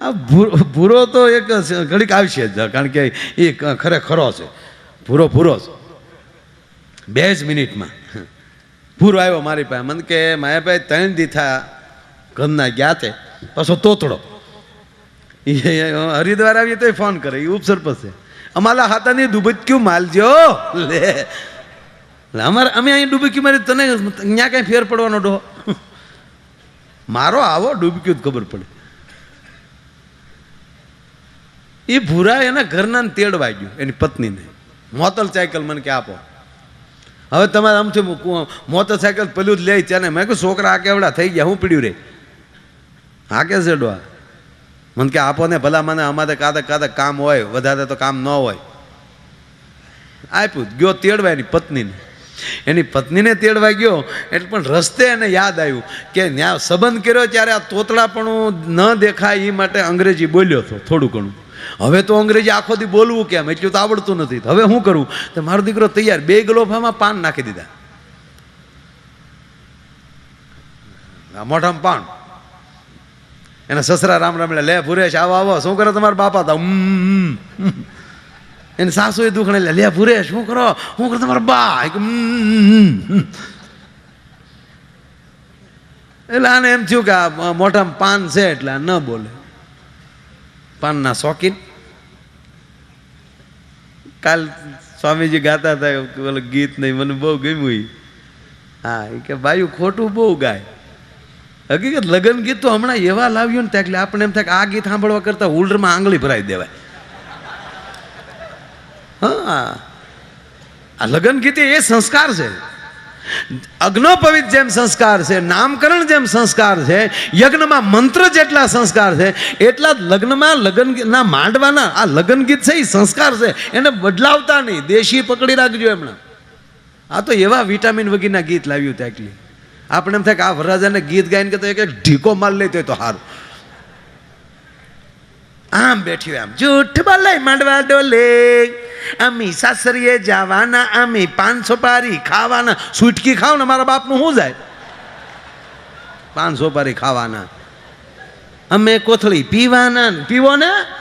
આ ભૂરો તો એક ઘડીક આવશે જ કારણ કે એ ખરેખરો છે. ભૂરો ભૂરો છે. બે જ મિનિટમાં. ભૂરો આવ્યો મારી પાસે. મને કે માયાભાઈ ત્રણ દીથા ઘરના ગયા તે. પાછો તોતડો. એ હરિદ્વાર આવીએ તો ફોન કરે. એ ઉપસરપંચ છે અમારા હાથાની ડૂબક્યું માલજો લે, અમારે અમે અહીં ડૂબક્યું મારી તને ત્યાં કાંઈ ફેર પડવાનો ડો? મારો આવો ડૂબક્યું જ ખબર પડે. એ ભૂરા એના ઘરના તેડવા ગયું એની પત્નીને. મોટરસાયકલ મને કે આપો. હવે તમારે આમથી મોટરસાયકલ પેલું જ લે ત્યાં મેં કહ્યું છોકરા આ કેવડા થઈ ગયા, હું પીડ્યું રે. હા કે ચડવા મને કે, આપો ને, ભલા મને અમારે કાદક કાદક કામ હોય, વધારે તો કામ ન હોય. આપ્યું, ગયો તેડવા એની પત્નીને. એની પત્નીને તેડવા ગયો, એટલે પણ રસ્તે એને યાદ આવ્યું કે ત્યાં સંબંધ કર્યો ત્યારે આ તોતડાપણું ન દેખાય એ માટે અંગ્રેજી બોલ્યો હતો થોડું ઘણું. હવે તો અંગ્રેજી આખો દી બોલવું કેમ? એટલું તો આવડતું નથી. હવે શું કરું? તો મારો દીકરો તૈયાર. બે ગ્લોફામાં પાન નાખી દીધા. મોઢામાં પાન. એના સસરા રામ રામ લે ભુરેશ આવો આવો. શું કરે તમારા બાપા તા. એને સાસુ એ દુખણે લે લે ભુરેશ શું કરો? શું કરો તમારા બા. એટલે આને એમ થયું કે મોઢામાં પાન છે એટલે ન બોલે. પાનના શોખીન. કાલ સ્વામીજી ગાતા હતા ઓલું ગીત નહીં, મને બહુ ગમ્યું. હા એ કે બાયું ખોટું બહુ ગાય. હકીકત લગ્ન ગીત તો હમણાં એવા લાવ્યું ને એટલે આપણે એમ થાય કે આ ગીત સાંભળવા કરતાં હોલ્ડરમાં આંગળી ભરાઈ દેવાય. હા. આ લગ્ન ગીત એ સંસ્કાર છે. અગ્નોપવિત જેમ સંસ્કાર છે, નામકરણ જેમ સંસ્કાર છે, યજ્ઞમાં મંત્ર જેટલા સંસ્કાર છે, એટલા જ લગ્નમાં લગ્ન ના માંડવાના આ લગ્ન ગીત છે, એ સંસ્કાર છે. એને બદલાવતા નહીં. દેશી પકડી રાખજો એમણે. આ તો એવા વિટામિન વગીરના ગીત લાવ્યું ત્યાં એકલી. આપણે એમ થાય કે આ વરરાજાને ગીત ગાઈને કે તો એક ઢીકો માર લે તો સારું આમ બેઠ્યો આમ. જૂઠ બોલે, માંડવા ડોલે. અમી સાસરીએ જવાના અમી પાંચસો પારી ખાવાના. સુટકી ખાવ ને મારા બાપનું શું જાય? પાંચસો પારી ખાવાના. અમે કોથળી પીવાના પીવો ને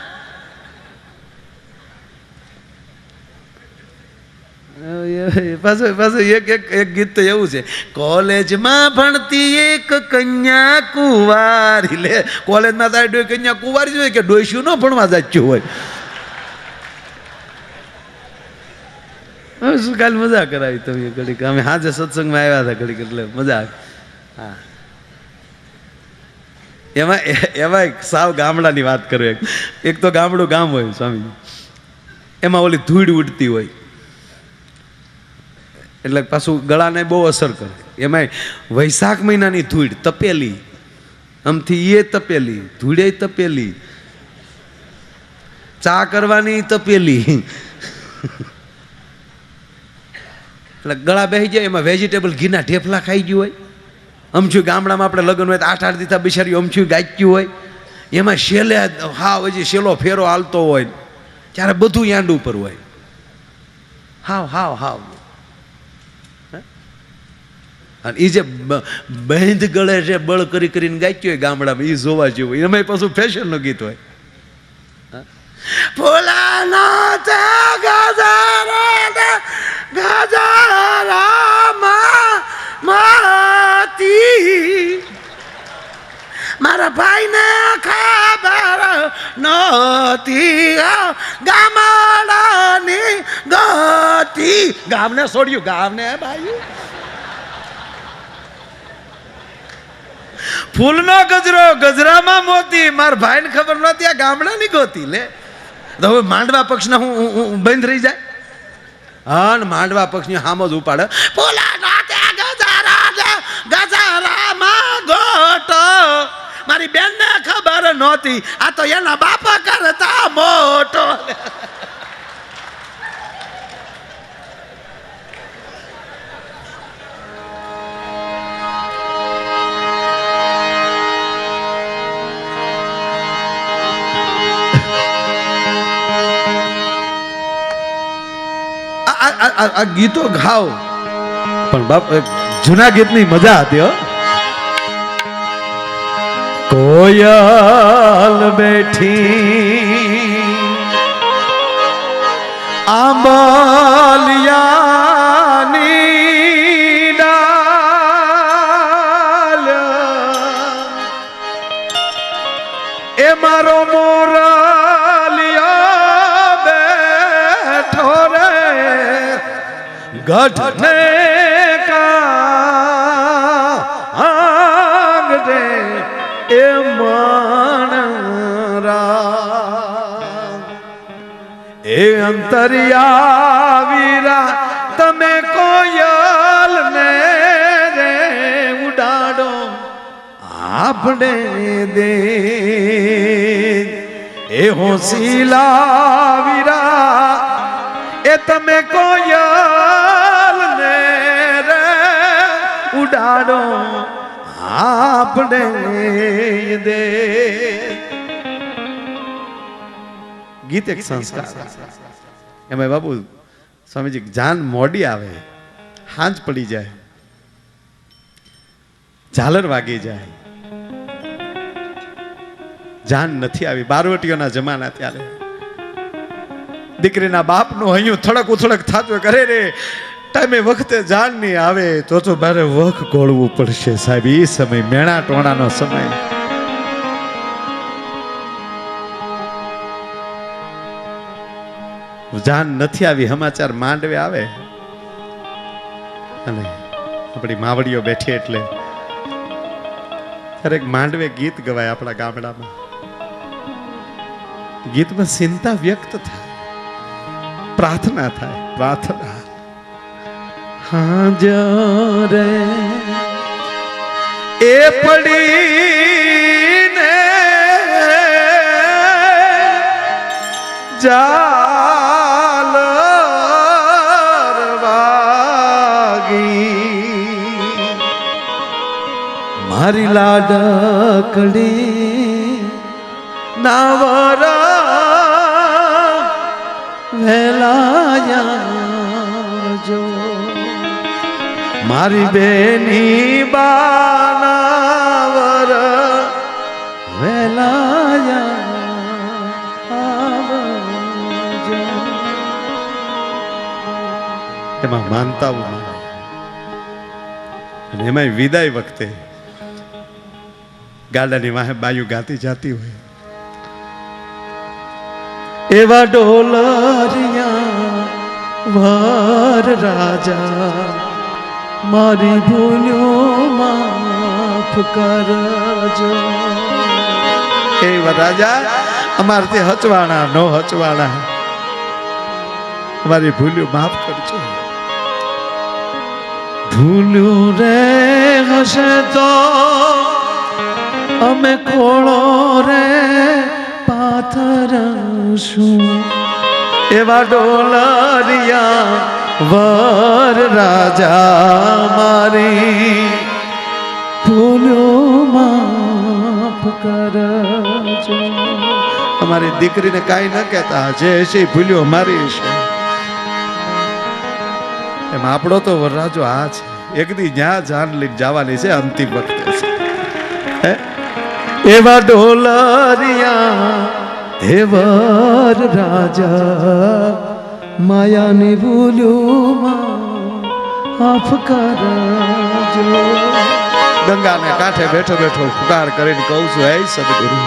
પાછું પાછું એક એક એક ગીત તો એવું છે. કોલેજમાં ભણતી એક કન્યા કુંવારી. લે કોલેજમાં તારે ડોય કન્યા કુંવારી જોઈએ કે ડોઈશું ન ભણવા જાચ્યું હોય? શું કાલ મજા કરાવી તમે ઘડીક? અમે હાજે સત્સંગમાં આવ્યા હતા ઘડીક, એટલે મજા આવી. હા. એમાં એમાં એક સાવ ગામડાની વાત કરું એક. એક તો ગામડું ગામ હોય સ્વામી એમાં ઓલી ધૂળ ઉડતી હોય. એટલે પાછું ગળાને બહુ અસર કરે. એમાંય વૈશાખ મહિનાની ધૂળ તપેલી. આમથી એ તપેલી, ધૂળે તપેલી. ચા કરવાની તપેલી. એટલે ગળા બેસી જાય, એમાં વેજીટેબલ ઘીના ઢેફલા ખાઈ ગયું હોય. અમછું ગામડામાં આપણે લગ્ન હોય તો આઠ આઠ દીધા બિચારી અમછું ગાચ્યું હોય. એમાં શેલે હાવ હજી શેલો ફેરો હાલતો હોય. ત્યારે બધું યાંડ ઉપર હોય. હાવ હાવ હાવ. અને એ જે બ- ગળે છે બળ કરી કરીને ગાચ્યું હોય ગામડામાં એ જોવા જેવું હોય. એમાંય પાછું ફેશનનું ગીત હોય. ગજારામાં માતી. મારા ભાઈને ખબર નહોતી ગામડાની ગતિ. ગામને છોડ્યું, ગામને ભાઈ. ફૂલનો ગજરો ગજરામાં મોતી. માર ભાઈને ખબર નહોતી આ ગામડાની ગોતી લે. તો હવે માંડવા પક્ષના હું બંધ રહી જાય. હા ને માંડવા પક્ષની હામ જ ઉપાડે. ફૂલા નાતે ગજારા છે, ગજારામાં ગોટો. મારી બેનને ખબર નહોતી. આ તો એના બાપા કરતા મોટો. આ- ગીતો ગાવ પણ બાપ જૂના ગીતની મજા હતી કોયલ બેઠી આંબલિયાની ગઢને કાંગ રે એ માણરા એ અંતરિયાવીરા તમે કોયલ ને રે ઉડાડો આપણે દે. એ હોશીલાવીરા એ તમે કોયલ ઉડાડો. આપણે દે. ગીત એક સંસ્કાર એમાં બાપુ, સ્વામીજી, જાન મોડી આવે, હાંજ પડી જાય, ઝાલર વાગી જાય. જાન નથી આવી, બારવટીઓના જમાના ત્યારે. દીકરીના બાપનું હૈયું થડક ઉથડક થતું કરે રે ટાઈમે વખતે જાન નહીં આવે તો તો મારે વખ ગોળવું પડશે સાહેબ. એ સમય મેણા ટોણાનો સમય. જાન નથી આવી, સમાચાર માંડવે આવે. અને આપણી માવડીઓ બેઠી એટલે ત્યારે માંડવે ગીત ગવાય આપણા ગામડામાં. ગીતમાં ચિંતા વ્યક્ત થાય, પ્રાર્થના થાય, પ્રાર્થના. હાજરે એ પડીને જાલ વાગી મારી લાડકડી નાવરા વેલાયા મારી બેની બાનાવર એમાં માનતા માને અને એમાં વિદાય વખતે ગાડાની વાહે બાયુ ગાતી જાતી હોય. એવા ડોલરિયા વાર રાજા મારી ભૂલ્યો માફ કરજો. એવા રાજા અમારથી હચવાણા નો હચવાણા. અમારી ભૂલ્યું માફ કરજો. ભૂલ્યું રે હશે તો અમે ખોળો રે પાથરશું. એવા ડોલરિયા વર રાજા મારી ભૂલો માફ કરજો અમારી દીકરીને કાંઈ ન કહેતા જે છે ભૂલ્યો મારી છે એમ આપણો તો વરરાજો આ છે. એક દી જ્યાં જાન લઈને જવાની છે, અંતિમ વખતે હે? એવા ડોલરિયા હેવર રાજા માયાની ભૂલ્યું માફ કરજો. ગંગાને કાંઠે બેઠો બેઠો પુકાર કરીને કહું છું હે સદગુરુ.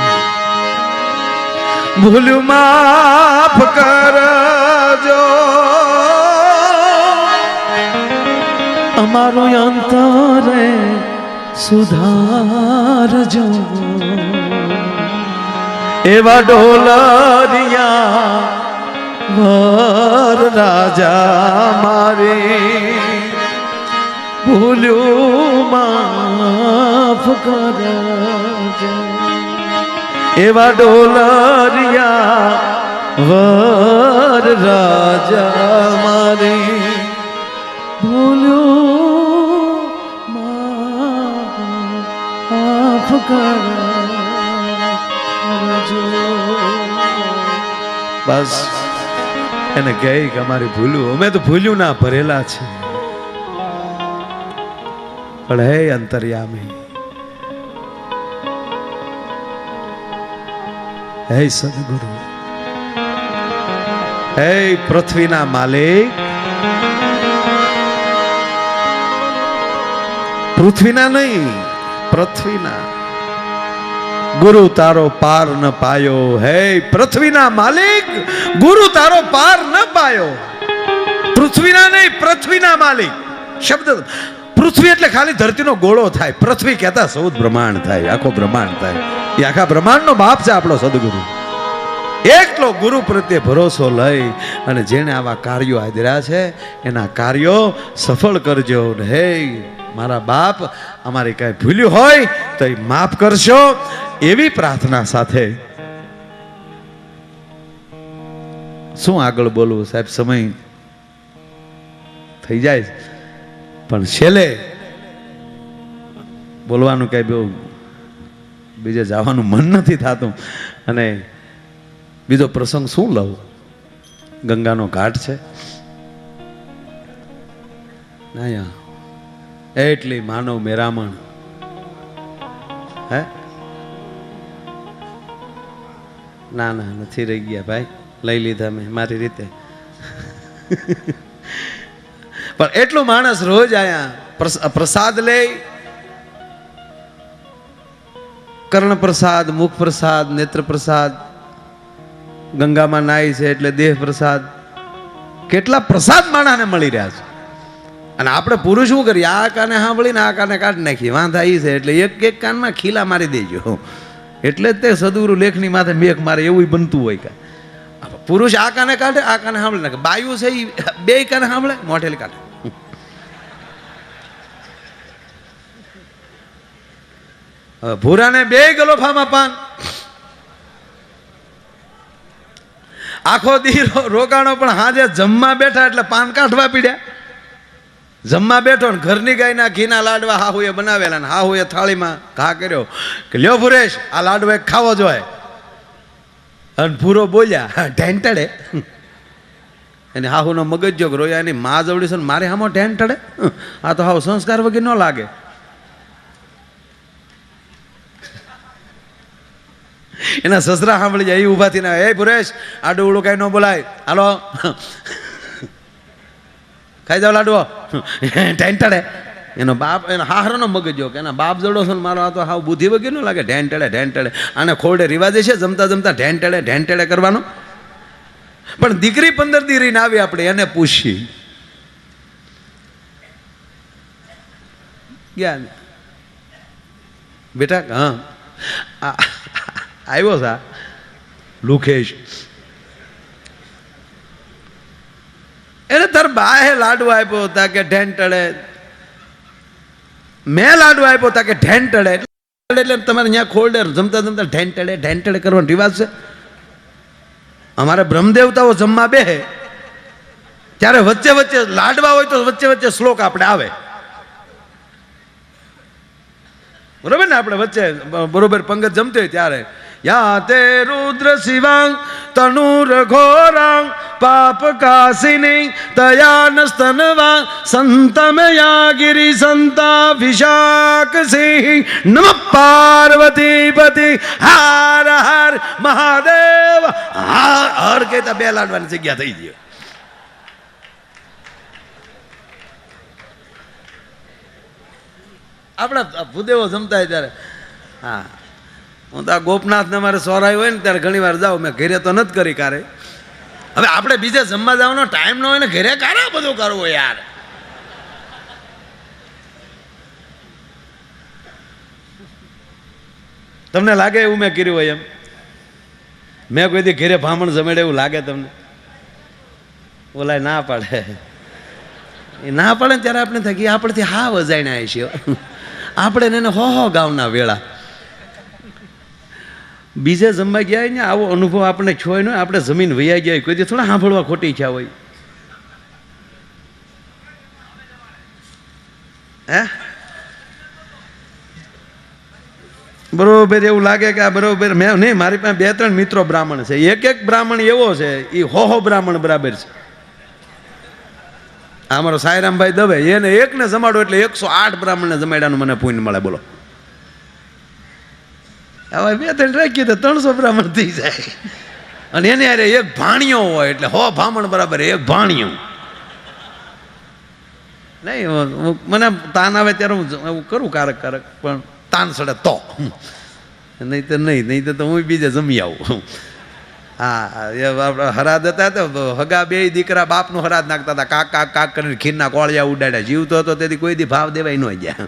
ભૂલ્યું માફ કરજો. અમારું અંતરે સુધારજો. એવા ડોલરિયા વર રાજા મારે ભૂલ્યું માફ એવા ડોલરિયા વર રાજા મારે ભૂલ્યું માફ કરજો. બસ. એને કહે કે અમારી ભૂલ્યું અમે તો ભૂલ્યું ના ભરેલા છે. પણ હે અંતર્યામી, હે સદગુરુ, હે પૃથ્વીના માલિક, પૃથ્વીના નહીં, પૃથ્વીના ગુરુ તારો પાર ન પાયો. હે પૃથ્વીના માલિક, ગુરુ તારો પાર ન પાયો. પૃથ્વીના નહીં, પૃથ્વીના માલિક. શબ્દ પૃથ્વી એટલે ખાલી ધરતીનો ગોળો થાય. પૃથ્વી કહેતા સૌદ બ્રહ્માંડ થાય, આખો બ્રહ્માંડ થાય. એ આખા બ્રહ્માંડનો બાપ છે આપણો સદગુરુ. એકલો ગુરુ પ્રત્યે ભરોસો લઈ અને જેણે આવા કાર્યો આદર્યા છે, એના કાર્યો સફળ કરજો. હે મારા બાપ અમારે કાંઈ ભૂલ્યું હોય તો એ માફ કરશો. એવી પ્રાર્થના સાથે શું આગળ બોલવું? સાહેબ, સમય થઈ જાય. પણ છેલ્લે બોલવાનું કઈ બહુ બીજે જવાનું મન નથી થતું. અને બીજો પ્રસંગ શું લઉં? ગંગાનો ઘાટ છે. અહીંયા એટલી માનવ મેરામણ. હે? ના ના, નથી રહી ગયા ભાઈ. લઈ લીધા મેં, મારી રીતે. પણ એટલું માણસ રોજ આયા પ્રસાદ લે કર્ણ પ્રસાદ મુખ પ્રસાદ નેત્ર પ્રસાદ ગંગામાં નાય છે એટલે દેહ પ્રસાદ કેટલા પ્રસાદ માણાને મળી રહ્યા છે? અને આપણે પુરુષ શું કરીએ? આ કાને સાંભળીને આ કાને કાઢી નાખીએ. વાંધા એ છે એટલે એક એક કાનમાં ખીલા મારી દેજો. એટલે જ તે સદગુરુ લેખની માથે મેઘ મારે એવું બનતું હોય કે પુરુષ આ કાને કાઢે, આ કાને સાંભળે. નાખે બાયુ છે એ બે કાને સાંભળે, મોઢેલી કાઢે. ભૂરાને બે ગલોફામાં પાન. આખો દી રોકાણો પણ હાજે જમવા બેઠા એટલે પાન કાઢવા પીડ્યા. જમવા બેઠો ને ઘરની ગાયના ઘીના લાડવા હાહુએ બનાવેલા ને હાહુએ થાળીમાં ઘા કર્યો કે લ્યો ભુરેશ, આ લાડવો એક ખાવો જોઈએ અને ભૂરો બોલ્યા ઢેંટડે. એને હાહુનો મગજ જોગ રોયા એની મા જવડી છે મારે હામો ઢેંટડે? આ તો હાવ સંસ્કાર વગર ન લાગે. એના સસરા સાંભળી જાય એ ઊભા થઈને, એ ભુરેશ, આડું ઉડું કાંઈ ન બોલાય. હાલો. ખાઈ જાવ લાડવો ઢેંટડે એનો બાપ, એનો હાહરોનો મગજો કે એના બાપ જોડો છે મારો આ તો હાવ બુદ્ધિ વગર ન લાગે. ઢેંટડે ઢેંટડે આને ખોરડે રિવાજે છે, જમતા જમતા ઢેંટડે ઢેંટડે કરવાનો. પણ દીકરી પંદર દી રહીને આવી આપણે, એને પૂછી. ગયા. બેટા, હા. આવ્યો સા લુખેશ. એને તાર બાએ લાડુ આપ્યો હતા કે ઢેંટડે મેં લાડુ આપ્યો હતા કે ઢેંટડે એટલે તમારે ત્યાં ખોલડે જમતા જમતા ઢેંટડે ઢેંટડે કરવાનો રિવાજ છે. અમારે બ્રહ્મદેવતાઓ જમવા બે ત્યારે વચ્ચે વચ્ચે લાડવા હોય તો વચ્ચે વચ્ચે શ્લોક આપણે આવે. બરોબર ને આપણે વચ્ચે, બરોબર, પંગત જમતી હોય ત્યારે. યા તે રુદ્ર શિવાંગ તનુરઘોરાંગ ઘોરાંગ, પાપ કાસિની તયાન સ્તનવા સંતમયા સંતા સંતાભિષાક સિંહ, નમ પાર્વતી પતિ હાર હાર મહાદેવ, હાર હર કહેતા બે લાડવાની જગ્યા થઈ ગયો આપણા ભૂદેવો જમતા ત્યારે. હા. હું તો ગોપનાથને મારે સોરાય હોય ને ત્યારે ઘણી વાર જાઉં. મેં ઘરે તો નથી કરી કારે. હવે આપણે બીજે જમવા જવાનો ટાઈમ ન હોય ને ઘરે કારે બધું કરવું યાર? તમને લાગે એવું મેં કર્યું હોય એમ? મેં કોઈ દી ઘેરે ભામણ જમેડે એવું લાગે તમને? ઓલા ના પાડે. એ ના પાડે ને ત્યારે આપણે થાય કે આપણેથી હા વજાઈને આવી છીએ. આપણે એને હો હો ગાવના વેળા. બીજે જમવા ગયા ને, આવો અનુભવ આપણે છોય નહીં આપણે જમીન વૈયા ગયા કોઈ દી થોડા સાંભળવા ખોટી ઈચ્છા હોય. હે? બરોબર એવું લાગે કે આ બરોબર મેં નહીં, મારી પાસે બે ત્રણ મિત્રો બ્રાહ્મણ છે. એક એક બ્રાહ્મણ એવો છે એ હો હો બ્રાહ્મણ બરાબર છે. અમારો સાયરામભાઈ દવે, એને એકને જમાડો એટલે એકસો આઠ બ્રાહ્મણને જમાડ્યાનું મને પુણ્ય મળે, બોલો. હવે બે ત્રણ રાખીએ તો ત્રણસો બ્રાહ્મણ થઈ જાય. અને એને અરે એક ભાણિયો હોય એટલે હો ભામણ બરાબર, એક ભાણિયો. નહીં મને તાન આવે ત્યારે હું એવું કરું કારક કારક, પણ તાન સડે તો. નહીં તો નહીં નહીં તો હું બીજે જમી આવું. હા, એ આપણે હરાદ હતા તો હગા બે દીકરા બાપનું હરાદ નાખતા હતા. કાક કાક કાક કરીને ખીરના કોળિયા ઉડાડ્યા. જીવતો હતો, તેથી કોઈ દી ભાવ દેવાય ન ગયા.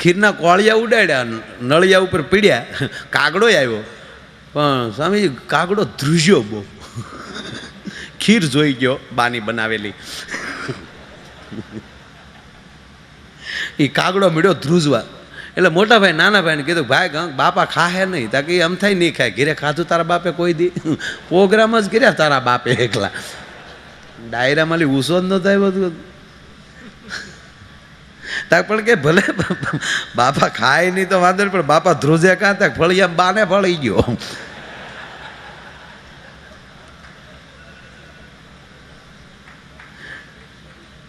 ખીરના કોળિયા ઉડાડ્યા નળિયા ઉપર પીડ્યા. કાગડો આવ્યો. પણ સ્વામીજી, કાગડો ધ્રુજ્યો બહુ. ખીર જોઈ ગયો, બાની બનાવેલી. એ કાગડો મળ્યો ધ્રુજવા. એટલે મોટા ભાઈ નાના ભાઈને કીધું, ભાઈ બાપા ખાહે નહીં. તાકી એમ થાય, નહીં ખાય. ઘીરે ખાધું તારા બાપે કોઈ દી? પ્રોગ્રામ જ કર્યા તારા બાપે એકલા. ડાયરામાં ઉસો જ નહોતા આવ્યો તાક પણ કે ભલે બાપા ખાય નહીં તો વાંધો પણ બાપા ધ્રુજે કાં તાક ફળિયા બાને ફળી ગયો.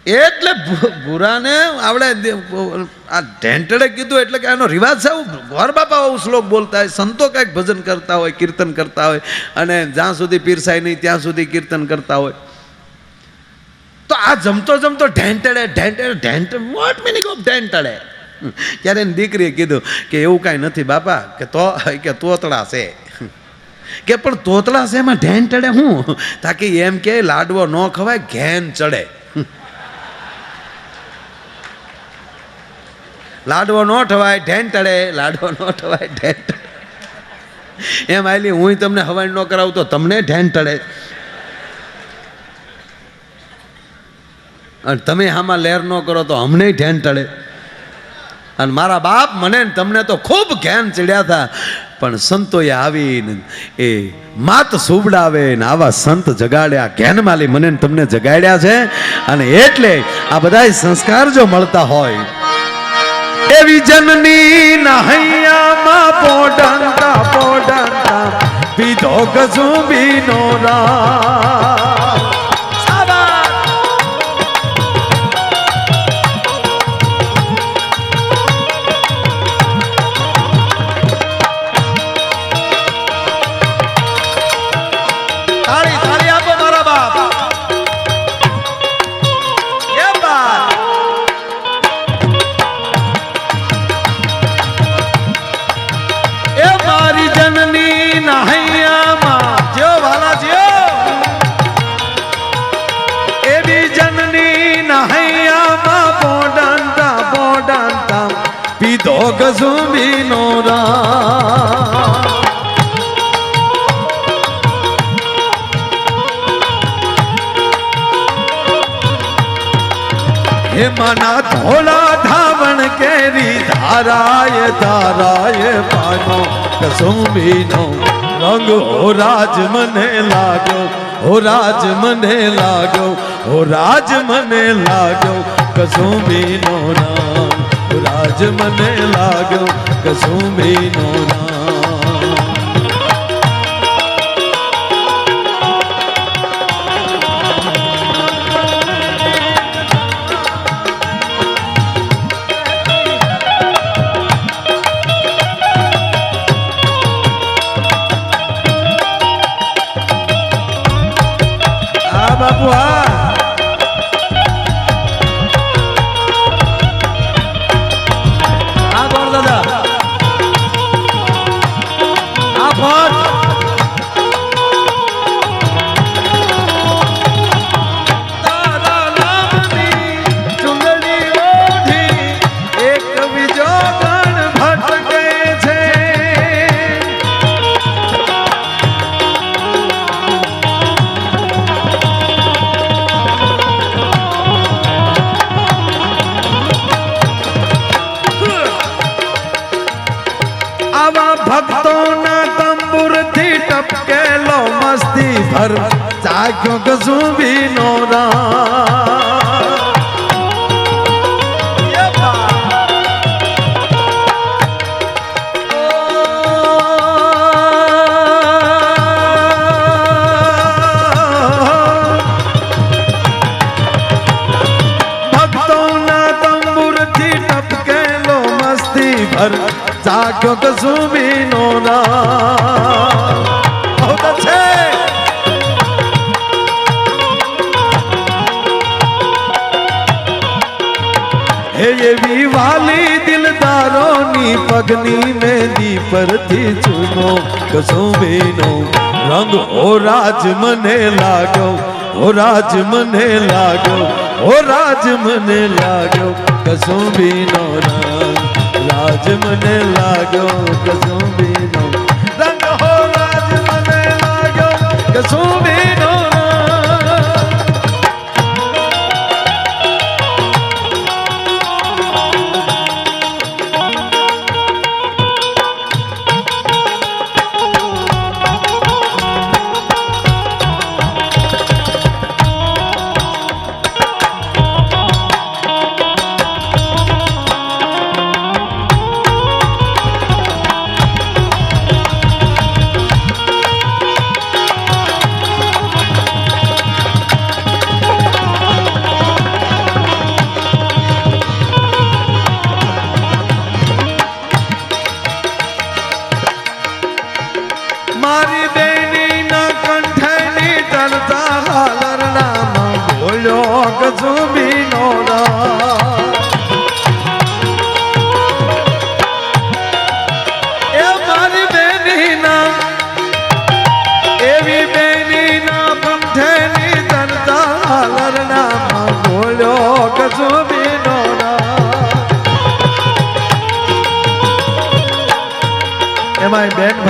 એટલે ભૂરાને આવડે આ ઢેંટડે કીધું એટલે કે આનો રિવાજ છે ગોર બાપા આવું શ્લોક બોલતા હોય, સંતો કાંઈક ભજન કરતા હોય, કીર્તન કરતા હોય, અને જ્યાં સુધી પીરસાય નહીં ત્યાં સુધી કીર્તન કરતા હોય. તો આ જમતો જમતો ઢેંટડે ઢેંટડે, ઢેંટ વોટ મિનિંગ ઓફ ઢેંટડે. ત્યારે એની દીકરીએ કીધું કે એવું કાંઈ નથી બાપા, કે તો, કે તોતળા છે. કે પણ તોતળા છે એમાં ઢેંટડે હું? તાકી એમ કે લાડવો ન ખવાય, ઘેન ચડે. લાડવો ન ઠવાય, ઢેંટડે, લાડવો ન ઠવાય, ઢેંટડે. એમ આયલી, હું તમને હવાઈ ન કરાવું તો તમને ઢેંટડે. અને તમે આમાં લહેર ન કરો તો અમને ઢેંટડે અને મારા બાપ મને ને તમને તો ખૂબ ઘેન ચડ્યા હતા. પણ સંતોએ આવીને એ માત સુવડાવે ને આવા સંત જગાડ્યા. જ્ઞાનમાલી મને ને તમને જગાડ્યા છે. અને એટલે આ બધા સંસ્કાર જો મળતા હોય, એવી જનની નહૈયામાં પોડંતા પોડંતા પીધો ગજુબીનો નો સાબાસ તાળી ધારાય પાનો કસુંબીનો રંગ. હો રાજ મને લાગ્યો, હો રાજ મને લાગ્યો, હો રાજ મને લાગ્યો કસુંબીનો રામ રાજ મને લાગ્યો કસુંબીનો રામ ભર જાગ્યો ગઝુબીનો રામ. ભક્તોના મસ્તી ભર લાગ્યો કસુંબીનો રામ. બહુ એવી વાલી દિલદારોની પગની મેંદી પરથી ચૂનો કસુંબીનો રંગ ઓ રાજ મને લાગ્યો ઓ રાજ મને લાગ્યો ઓ રાજ મને લાગ્યો. કસુંબીનો રંગ રાજ મને લાગ્યો કસુંબીનો રંગ ઓ રાજ મને લાગ્યો કસુંબીનો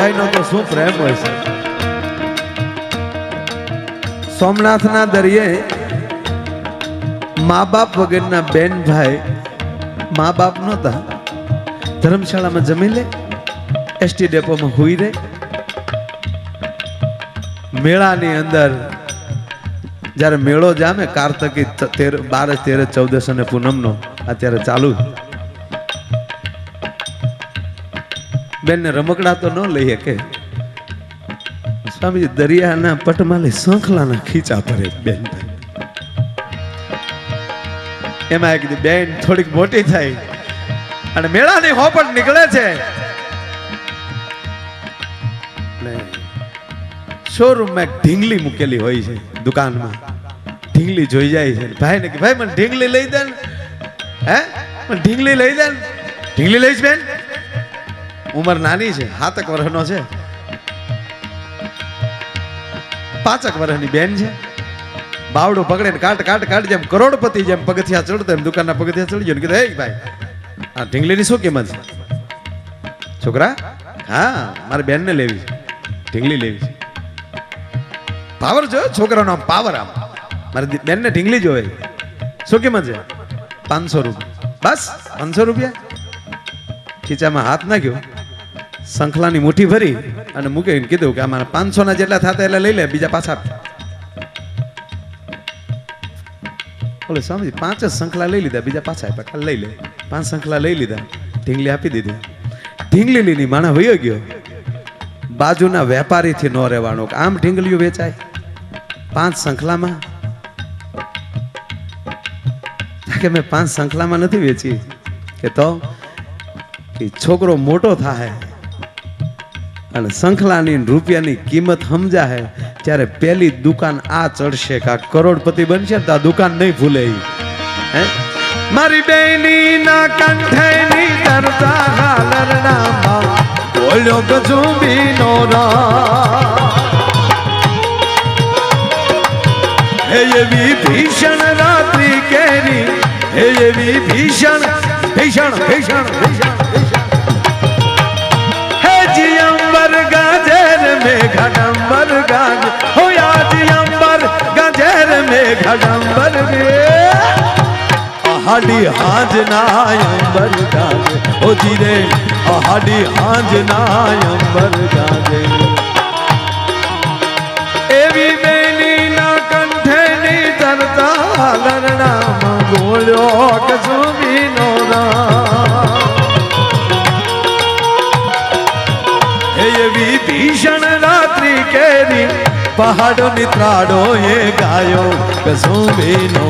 ભાઈનો તો શું પ્રેમ હોય છે? સોમનાથના દરિયે મા બાપ વગરના બેન ભાઈ મા બાપ નહોતા. ધર્મશાળામાં જમી લે, એસટી ડેપોમાં હુઈ રહે. મેળાની અંદર જ્યારે મેળો જામે, કાર્તકી તેર, બાર તેર, ચૌદસ અને પૂનમનો અત્યારે ચાલુ બેનને રમકડા તો ન લઈએ કે સ્વામીજી દરિયાના પટમાલી સંખલાના ખીચા ભરે બેન. એમાં એક બેન થોડીક મોટી થઈ અને મેળાની હોપટ નીકળે છે. શોરૂમમાં એક ઢીંગલી મૂકેલી હોય છે દુકાનમાં. ઢીંગલી જોઈ જાય છે. ભાઈને કે, ભાઈ, મને ઢીંગલી લઈ દે ને. હે? મને ઢીંગલી લઈ દે ને. ઢીંગલી લઈશ બેન? ઉંમર નાની છે સાતક વર્ષનો છે. પાંચક વર્ષની બેન છે. બાવડો પકડે ને કાટ કાટ કાટ જેમ કરોડપતિ જેમ પગથિયા ચડતો, એમ દુકાનના પગથિયા ચડી ગયો કીધું, હે ભાઈ, આ ઢીંગલીની શું કિંમત છે? છોકરા, હા, મારી બેનને લેવી છે, ઢીંગલી લેવી છે. પાવર જોયો? છોકરાનો આમ પાવર આમ. મારી બેનને ઢીંગલી જોવે. શું કિંમત છે? પાંચસો રૂપિયા. બસ, પાંચસો રૂપિયા? ખીચામાં હાથ નાખ્યો. શંખલાની મુઠ્ઠી ભરી અને મૂકીને કીધું કે અમારા પાંચસો ના જેટલા થતા એટલે લઈ લે, બીજા પાછા. બોલે સ્વામીજી, પાંચ જ શંખલા લઈ લીધા, બીજા પાછા આપ્યા. ખાલી લઈ લે. પાંચ શંખલા લઈ લીધા. ઢીંગલી આપી દીધી. ઢીંગલી લીની માણા વયો ગયો. બાજુના વેપારીથી ન રહેવાનું. આમ ઢીંગલીઓ વેચાય? પાંચ શંખલામાં કે મેં પાંચ શંખલામાં નથી વેચી. કે તો? કે છોકરો મોટો થાય અને શંખલાની રૂપિયાની કિંમત સમજાય ત્યારે પેલી દુકાન આ ચડશે કા કરોડપતિ બનશે તો આ દુકાન નહીં ભૂલે હે? મારી બેની ના કંઠેની તરતા હાલરડામાં બોલ્યો ગજુંબી નો હે એવી ભીષણ રાત્રિ કેરી, હે એવી ભીષણ ભીષણ ભીષણ ભીષણ. ઘડંબર ગાજ હો આજ અંબર, ગજેર મે ઘડંબર અહાડી હાજ ના અંબર ગાજે ઓ જીરે, અહાડી હાજ ના અંબર ગાજે. એવી બેની ના કંઠે ની ચરતા લરણા મંગોળ્યો કસુમી નો ના એવી ભીષણ રાત્રિ કેરી પહાડો નિત્રાડો એ ગાયો. કસુમી નો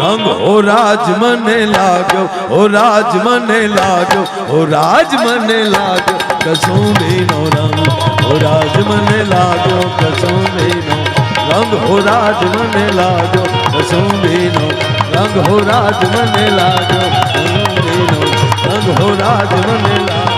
રંગ, ઓ રાજ મને લાગ્યો, ઓ રાજ મને લાગ્યો, ઓ રાજ મને લાગ્યો. કસુંબીનો રંગ, ઓ રાજ મને લાગ્યો કસુંબીનો રંગ હો રાજ મને લાગ્યો. કસુંબીનો રંગ હો રાજ મને લાગ્યો કસુંબીનો રંગ હો રાજ મને લાગ્યો.